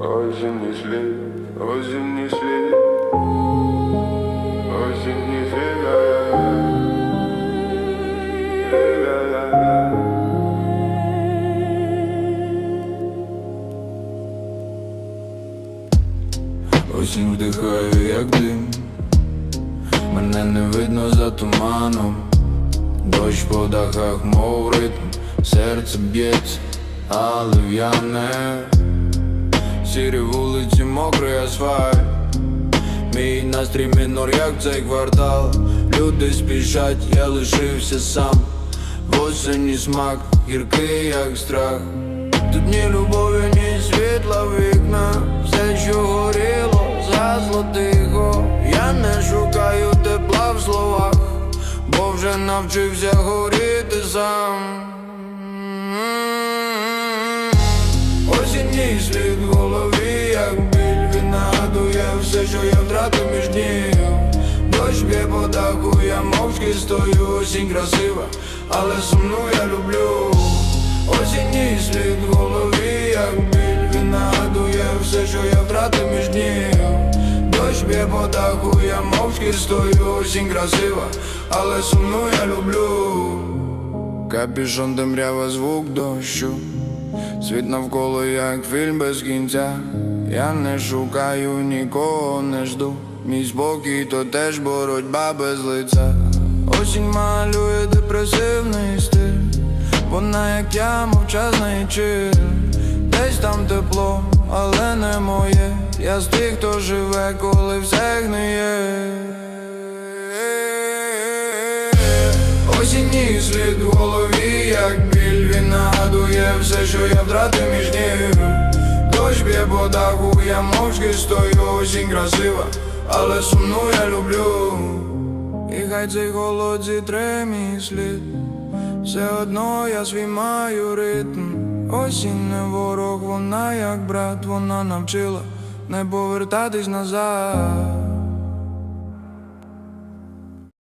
Осенний след, осенний след Осенний след. Осінь вдихаю, як дим. Мене не видно за туманом. Дощ по дахах, мов ритм. Серце б'ється, але в'яне Сірі вулиці, мокрий асфальт. Мій настрій мінор, як цей квартал. Люди спішать, я лишився сам. В осені смак, гіркий, як страх. Тут ні любові, ні світла вікна. Все, що горіло, згасло тихо. Я не шукаю тепла в словах Бо вже навчився горіти сам Осінній слід в голові, як біль. Він все, що я втратив між днів Дощ б'є по даху, я мовчки стою. Осінь красива, але сумну я люблю. Осінній слід в голові, як біль. Він нагадує все, що я втратив між днів Дощ б'є по даху, я мовчки стою. Осінь красива, але сумну я люблю. Капюшон темрява звук дощу Світ навколо як фільм без кінця. Я не шукаю нікого, не жду. Мій спокій то теж боротьба без лиця. Осінь малює депресивний стиль. Вона як я мовчазний чил Десь там тепло, але не моє. Я з тих, хто живе, коли все гниє. Осінній слід в голові, як біль Він нагадує все, що я втратив між днів Дощ б'є по даху, я мовчки стою Осінь красива, але сумну я люблю. І хай цей холод зітре мій слід. Все одно я свій маю ритм. Осінь не ворог, вона як брат, вона навчила не повертатись назад